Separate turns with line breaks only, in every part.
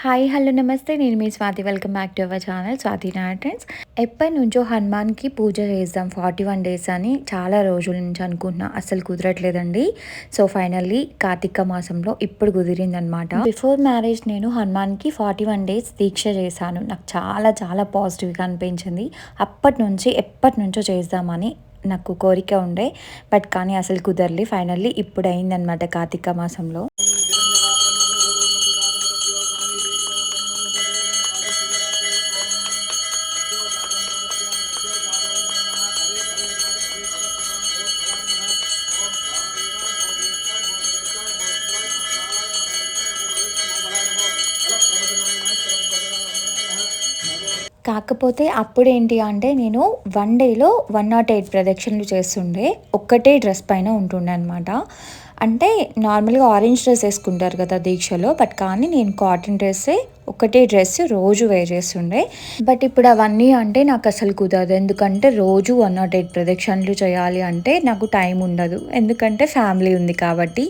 Hi hello namaste. నేను మీ Swathi. Welcome back to our channel Swathi నాటన్స్ ఎప్పటి నుంచో హనుమాన్కి పూజ చేద్దాం ఫార్టీ వన్ డేస్ అని చాలా రోజుల నుంచి అనుకుంటున్నా. అసలు కుదరట్లేదండి. సో ఫైనల్లీ కార్తీక మాసంలో ఇప్పుడు కుదిరిందనమాట బిఫోర్ మ్యారేజ్ నేను హనుమాన్కి ఫార్టీ వన్ డేస్ దీక్ష చేశాను. నాకు చాలా చాలా పాజిటివ్గా అనిపించింది. అప్పటి నుంచి ఎప్పటి నుంచో చేద్దామని నాకు కోరిక ఉండే. బట్ కానీ అసలు కుదరలి. ఫైనల్లీ ఇప్పుడు అయిందనమాట కార్తీక మాసంలో. కాకపోతే అప్పుడు ఏంటి అంటే నేను వన్ డేలో వన్ నాట్ ఎయిట్ ప్రదక్షిణలు చేస్తుండే. ఒక్కటే డ్రెస్ పైన ఉంటుండే అనమాట అంటే నార్మల్గా ఆరెంజ్ డ్రెస్ వేసుకుంటారు కదా దీక్షలో బట్ కానీ నేను కాటన్ డ్రెస్సే ఒకటే డ్రెస్ రోజు వేర్ చేస్తుండే. బట్ ఇప్పుడు అవన్నీ అంటే నాకు అసలు కుదరదు. ఎందుకంటే రోజు వన్ నాట్ ఎయిట్ ప్రదక్షిణలు చేయాలి అంటే నాకు టైం ఉండదు. ఎందుకంటే ఫ్యామిలీ ఉంది కాబట్టి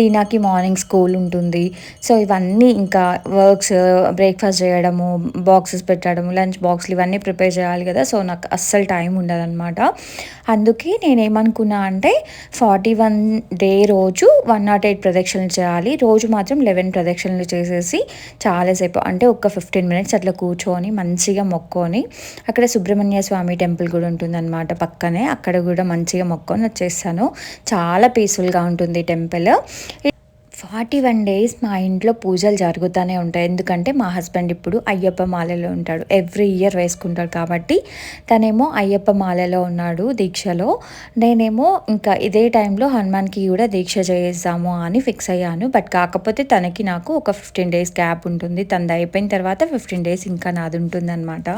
దీనికి మార్నింగ్ స్కూల్ ఉంటుంది. సో ఇవన్నీ ఇంకా వర్క్స్ బ్రేక్ఫాస్ట్ చేయడము బాక్సెస్ పెట్టడము లంచ్ బాక్స్లు ఇవన్నీ ప్రిపేర్ చేయాలి కదా. సో నాకు అస్సలు టైం ఉండదు అనమాట అందుకే నేనేమనుకున్నా అంటే ఫార్టీ వన్ డే రోజు వన్ నాట్ ఎయిట్ ప్రదక్షిణలు చేయాలి. రోజు మాత్రం లెవెన్ ప్రదక్షిణలు చేసేసి చాలాసేపు అంటే ఒక ఫిఫ్టీన్ మినిట్స్ అట్లా కూర్చొని మంచిగా మొక్కొని అక్కడ సుబ్రహ్మణ్య స్వామి టెంపుల్ కూడా ఉంటుందన్నమాట పక్కనే. అక్కడ కూడా మంచిగా మొక్కొని వచ్చేస్తాను. చాలా పీస్ఫుల్గా ఉంటుంది టెంపుల్. ఫార్టీ వన్ డేస్ మా ఇంట్లో పూజలు జరుగుతూనే ఉంటాయి. ఎందుకంటే మా హస్బెండ్ ఇప్పుడు అయ్యప్ప మాలలో ఉంటాడు. ఎవ్రీ ఇయర్ వేసుకుంటాడు కాబట్టి తనేమో అయ్యప్ప మాలలో ఉన్నాడు దీక్షలో. నేనేమో ఇంకా ఇదే టైంలో హనుమాన్కి కూడా దీక్ష చేస్తాము అని ఫిక్స్ అయ్యాను. బట్ కాకపోతే తనకి నాకు ఒక ఫిఫ్టీన్ డేస్ గ్యాప్ ఉంటుంది. తనది అయిపోయిన తర్వాత ఫిఫ్టీన్ డేస్ ఇంకా నాది ఉంటుందన్నమాట.